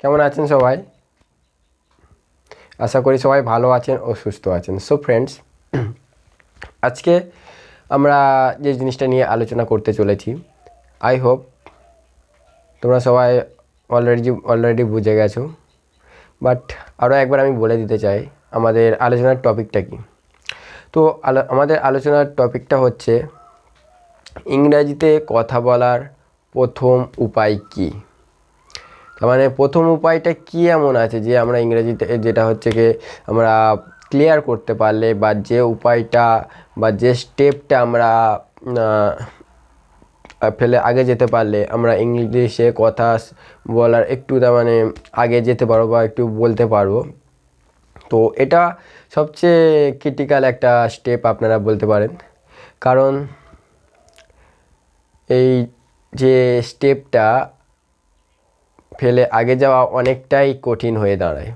কেমন আছেন সবাই? আশা করি সবাই ভালো আছেন ও সুস্থ আছেন। সো ফ্রেন্ডস আজকে আমরা যে জিনিসটা নিয়ে আলোচনা করতে চলেছি আই হোপ তোমরা সবাই অলরেডি অলরেডি বুঝে গেছো। বাট আরও একবার আমি বলে দিতে চাই, আমাদের আলোচনার টপিকটা কি? তো আমাদের আলোচনার টপিকটা হচ্ছে ইংরাজিতে কথা বলার প্রথম উপায় কী? তার মানে প্রথম উপায়টা কী এমন আছে যে আমরা ইংরেজিতে যেটা হচ্ছে কি আমরা ক্লিয়ার করতে পারলে বা যে উপায়টা বা যে স্টেপটা আমরা ফেলে আগে যেতে পারলে আমরা ইংলিশে কথা বলার একটু তার মানে আগে যেতে পারব বা একটু বলতে পারব তো এটা সবচেয়ে ক্রিটিক্যাল একটা স্টেপ আপনারা বলতে পারেন। কারণ এই যে স্টেপটা ফেলে আগে যাওয়া অনেকটাই কঠিন হয়ে দাঁড়ায়।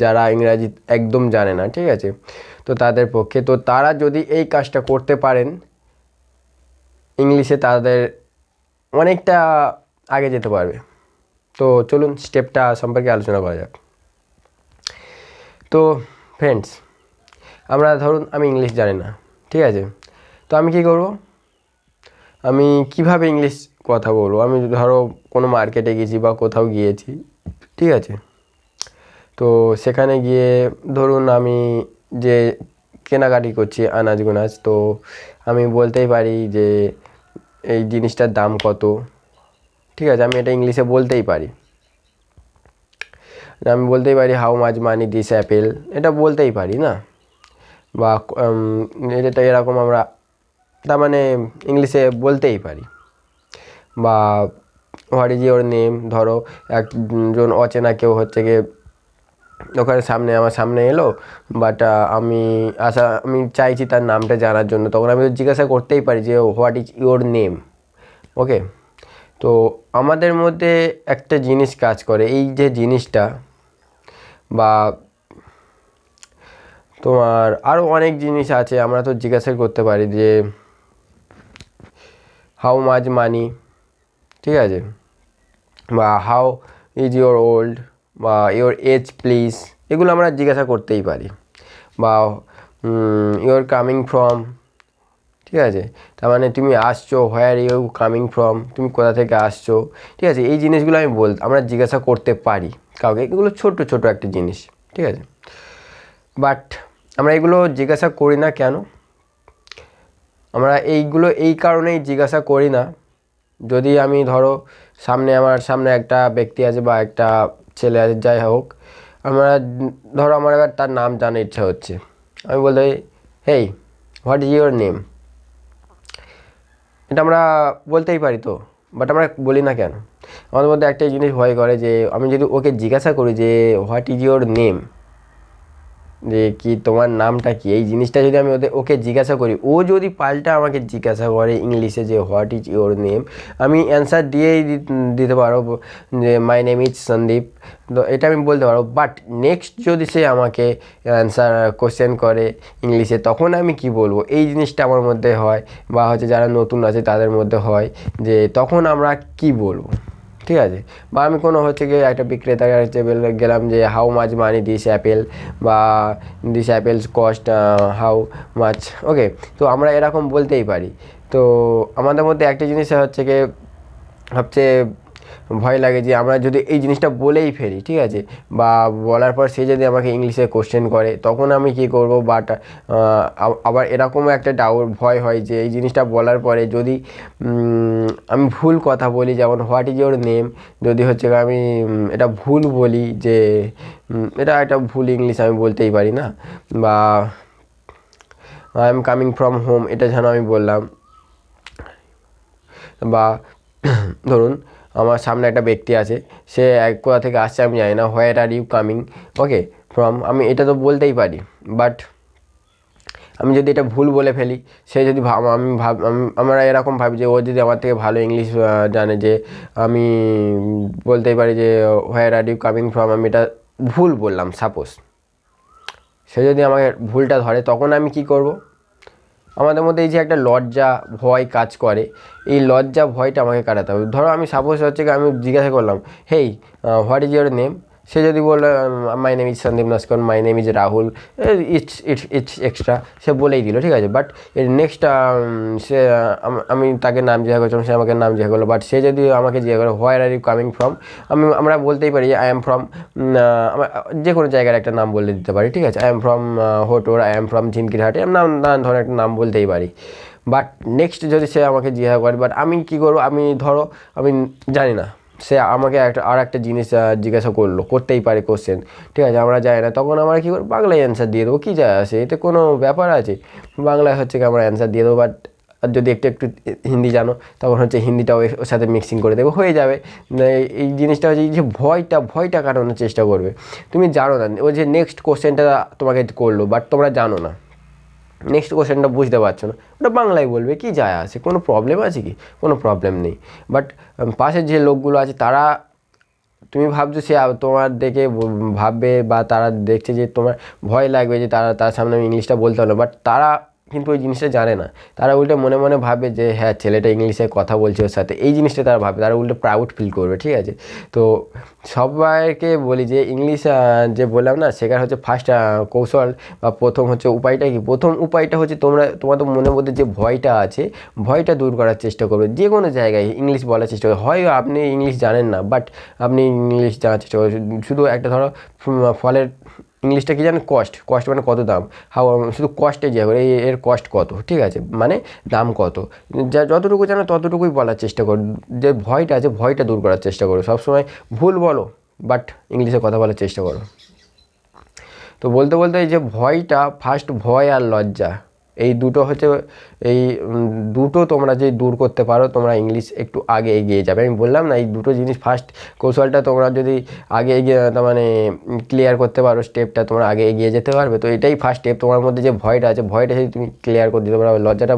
যারা ইংরাজি একদম জানে না, ঠিক আছে? তো তাদের পক্ষে, তো তারা যদি এই কাজটা করতে পারেন, ইংলিশে তাদের অনেকটা আগে যেতে পারবে। তো চলুন স্টেপটা সম্পর্কে আলোচনা করা যাক। তো ফ্রেন্ডস আমরা ধরুন আমি ইংলিশ জানি না, ঠিক আছে? তো আমি কী করব? আমি কীভাবে ইংলিশ কথা বলব? আমি ধরো কোনো মার্কেটে গেছি বা কোথাও গিয়েছি, ঠিক আছে? তো সেখানে গিয়ে ধরুন আমি যে কেনাকাটি করছি আনাজ গোনাজ, তো আমি বলতেই পারি যে এই জিনিসটার দাম কত, ঠিক আছে? আমি এটা ইংলিশে বলতেই পারি। আমি বলতেই পারি how much money this apple এটা বলতেই পারি না? বা এটা এরকম আমরা তার মানে ইংলিশে বলতেই পারি। বা হোয়াট ইজ ইয়োর নেম, ধরো একজন অচেনা কেউ হচ্ছে গিয়ে ওখানে সামনে, আমার সামনে এলো বাট আমি আশা, আমি চাইছি তার নামটা জানার জন্য। তখন আমি জিজ্ঞাসা করতেই পারি যে what is your name okay তো আমাদের মধ্যে একটা জিনিস কাজ করে। এই যে জিনিসটা, বা তোমার আরও অনেক জিনিস আছে, আমরা তো জিজ্ঞাসা করতে পারি যে হাউ মাচ মানি ঠিক আছে? বা হাউ ইজ ইয়োর ওল্ড বা ইয়োর এজ প্লিজ এগুলো আমরা জিজ্ঞাসা করতেই পারি। বা ইউর কামিং ফ্রম ঠিক আছে? তার মানে তুমি আসছো হোয়ার ইউ কামিং ফ্রম তুমি কোথা থেকে আসছো? ঠিক আছে? এই জিনিসগুলো আমি বল, আমরা জিজ্ঞাসা করতে পারি কাউকে। এগুলো ছোট ছোট একটা জিনিস। ঠিক আছে? বাট আমরা এগুলো জিজ্ঞাসা করি না কেন? আমরা এইগুলো এই কারণেই জিজ্ঞাসা করি না। যদি আমি ধরো সামনে আমার সামনে একটা ব্যক্তি আছে বা একটা ছেলে আছে, যাই হোক, আমরা ধরো আমার এবার তার নাম জানার ইচ্ছা হচ্ছে। আমি বলতে hey what is your name এটা আমরা বলতেই পারি তো বাট আমরা বলি না কেন? আমাদের মধ্যে একটা জিনিস ভয় করে যে, আমি যদি ওকে জিজ্ঞাসা করি যে হোয়াট ইজ ইউর নেম যে কি তোমার নামটা কি? এই জিনিসটা যদি আমি ওদের ওকে জিজ্ঞাসা করি, ও যদি পাল্টা আমাকে জিজ্ঞাসা করে ইংলিশে যে হোয়াট ইজ ইউর নেম, আমি অ্যান্সার দিয়েই দিতে পারো যে মাই নেম ইজ সন্দীপ। তো এটা আমি বলতে পারব বাট নেক্সট যদি সে আমাকে অ্যান্সার কোশ্চেন করে ইংলিশে, তখন আমি কি বলব? এই জিনিসটা আমার মধ্যে হয় বা হচ্ছে যারা নতুন আছে তাদের মধ্যে হয় যে তখন আমরা কি বলব? ঠিক আছে? বা আমি কোনো হচ্ছে গিয়ে একটা বিক্রেতার কাছে গেলাম যে how much money this apple বা this apples cost how much okay তো আমরা এরকম বলতেই পারি। তো আমাদের মধ্যে একটা জিনিস হচ্ছে গিয়ে সবচেয়ে ভয় লাগে যে আমরা যদি এই জিনিসটা বলেই ফেলি, ঠিক আছে? বা বলার পর সে যদি আমাকে ইংলিশে কোশ্চেন করে, তখন আমি কী করব? বাট আবার এরকমও একটা ডাউট ভয় হয় যে এই জিনিসটা বলার পরে যদি আমি ভুল কথা বলি, যেমন হোয়াট ইজ ইউর নেম যদি হচ্ছে আমি এটা ভুল বলি যে এটা একটা ভুল ইংলিশ আমি বলতেই পারি না? বা I am coming from home এটা যেন আমি বললাম। বা, ধরুন আমার সামনে একটা ব্যক্তি আছে, সে এক কোথা থেকে আসছে আমি জানি না where are you coming okay from আমি এটা তো বলতেই পারি বাট আমি যদি এটা ভুল বলে ফেলি, সে যদি আমি ভাব আমরা এরকম ভাবি যে ও যদি আমার থেকে ভালো ইংলিশ জানে যে আমি বলতেই পারি যে where are you coming from আমি এটা ভুল বললাম সাপোজ সে যদি আমাকে ভুলটা ধরে, তখন আমি কি করব? আমাদের মধ্যে এই যে একটা লজ্জা ভয় কাজ করে, এই লজ্জা ভয়টা আমাকে কাটাতে হবে। ধরো আমি সাপোজ হচ্ছে আমি জিজ্ঞাসা করলাম, hey what is your name সে যদি বলে my name is Sandip Naskar my name is Rahul it's it's it's extra সে বলেই দিল, ঠিক আছে? বাট নেক্সট সে, আমি তাকে নাম জিজ্ঞাসা করছিলাম, সে আমাকে নাম জিজ্ঞাসা করল। বাট সে যদি আমাকে জিজ্ঞাসা করে where are you coming from আমি, আমরা বলতেই পারি যে আই এম ফ্রম যে কোনো জায়গার একটা নাম বলে দিতে পারি, ঠিক আছে? আই এম ফ্রম হোটোর আই এম ফ্রম ঝিনকিরহাটে আমি নাম, নানান ধরনের একটা নাম বলতেই পারি। বাট নেক্সট যদি সে আমাকে জিজ্ঞাসা করে বাট আমি কী করব? আমি, ধরো, আমি জানি না। সে আমাকে একটা, আর একটা জিনিস জিজ্ঞাসা করল, করতেই পারে কোশ্চেন ঠিক আছে, আমরা যাই না, তখন আমরা কী করব? বাংলায় অ্যান্সার দিয়ে দেবো, কী যায় আসে এতে কোনো ব্যাপার আছে? বাংলায় হচ্ছে কি আমরা অ্যান্সার দিয়ে দেবো বাট আর যদি একটু একটু হিন্দি জানো, তখন হচ্ছে হিন্দিটাও ওর সাথে মিক্সিং করে দেবে, হয়ে যাবে। এই- জিনিসটা হচ্ছে যে ভয়টা ভয়টা কাটানোর চেষ্টা করবে। তুমি জানো না, ও যে নেক্সট কোশ্চেনটা তোমাকে করল বাট তোমরা জানো না। নেক্সট কোশ্চেনটা বুঝতে পারছ না। ওটা বাংলায় বলবে, কি যায় আসে কোনো প্রবলেম আছে কি? কোনো প্রবলেম নেই। বাট পাশের যে লোকগুলো আছে, তারা, তুমি ভাবছ সে তোমার দেখে ভাববে বা তারা দেখছে যে তোমার ভয় লাগবে যে তারা, তার সামনে আমি ইংলিশটা বলতে হলো বাট তারা কিন্তু ওই জিনিসটা জানে না। তারা উল্টে মনে মনে ভাবে যে হ্যাঁ ছেলেটা ইংলিশে কথা বলছে ওর সাথে। এই জিনিসটা তারা ভাবে, তারা উল্টে প্রাউড ফিল করবে, ঠিক আছে? তো সবাইকে বলি যে, ইংলিশ যে বললাম না, শেখার হচ্ছে ফার্স্ট কৌশল বা প্রথম হচ্ছে উপায়টা কি? প্রথম উপায়টা হচ্ছে তোমরা, তোমাদের মনের মধ্যে যে ভয়টা আছে, ভয়টা দূর করার চেষ্টা করবে। যে কোনো জায়গায় ইংলিশ বলার চেষ্টা করবে। হয় আপনি ইংলিশ জানেন না বাট আপনি ইংলিশ জানার চেষ্টা করবেন। শুধু একটা ধরো ফলের ইংলিশটা কি জানেন? কস্ট কস্ট মানে কত দাম? হাও শুধু কস্টে যে এই- এর কস্ট কত? ঠিক আছে? মানে দাম কত? যা যতটুকু জানো, ততটুকুই বলার চেষ্টা করো। যে ভয়টা আছে, ভয়টা দূর করার চেষ্টা করো। সবসময় ভুল বলো বাট ইংলিশে কথা বলার চেষ্টা করো। তো বলতে বলতে এই যে ভয়টা ফার্স্ট ভয় আর লজ্জা। এই দুটো হচ্ছে, এই দুটো তোমরা যে দূর করতে পারো, তোমরা ইংলিশ একটু আগে এগিয়ে যাবে। আমি বললাম না, এই দুটো জিনিস ফার্স্ট কৌশলটা তোমরা যদি আগে এগিয়ে মানে ক্লিয়ার করতে পারো স্টেপটা তোমরা আগে এগিয়ে যেতে পারবে। তো এটাই ফার্স্ট স্টেপ তোমার মধ্যে যে ভয়টা আছে, ভয়টা যদি তুমি ক্লিয়ার করে দিতে পারো লজ্জাটা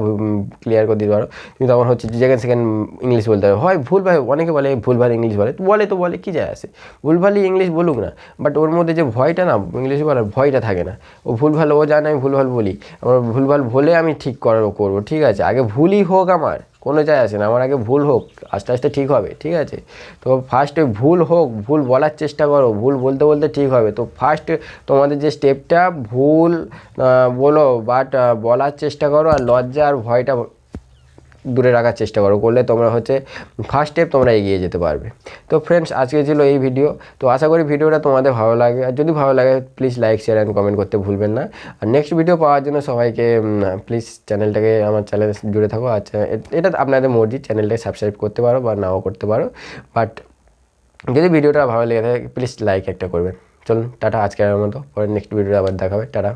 ক্লিয়ার করে দিতে পারো, তুমি তখন হচ্ছে যেখানে সেখানে ইংলিশ বলতে পারো। হয় ভুল ভাই অনেকে বলে ভুলভাল ইংলিশ বলে বলে তো বলে, কী যায় আসে? ভুলভালই ইংলিশ বলুক না। বাট ওর মধ্যে যে ভয়টা না ইংলিশ বলার ভয়টা থাকে না। ও ভুলভাল ও জানে, আমি ভুলভাল বলি। আমার ভুলভাল বলে আমি ঠিক করার করব, ঠিক আছে? আগে ভুলই হোক আমার, কোনো যায় আসে না, আমার আগে ভুল হোক, আস্তে আস্তে ঠিক হবে, ঠিক আছে? তো ফার্স্টে ভুল হোক, ভুল বলার চেষ্টা করো, ভুল বলতে বলতে ঠিক হবে। তো ফার্স্ট তোমাদের যে স্টেপটা ভুল বলো বাট বলার চেষ্টা করো, আর লজ্জা আর ভয়টা দূরে রাখার চেষ্টা করো, করলে তোমরা হচ্ছে ফার্স্ট স্টেপ তোমরা এগিয়ে যেতে পারবে। তো ফ্রেন্ডস আজকে ছিল এই ভিডিও তো আশা করি ভিডিওটা তোমাদের ভালো লাগে। আর যদি ভালো লাগে please like share and comment করতে ভুলবেন না। আর নেক্সট ভিডিও পাওয়ার জন্য সবাইকে প্লিজ চ্যানেলটাকে আমার চ্যানেলে জুড়ে থাকো। আচ্ছা এটা আপনাদের মর্জি চ্যানেলটাকে সাবস্ক্রাইব করতে পারো বা নাও করতে পারো। বাট যদি ভিডিওটা ভালো লেগে থাকে প্লিজ লাইক একটা করবেন। চলুন, টাটা, আজকের মতো। পরে নেক্সট ভিডিওটা আবার দেখাবে। টাটা।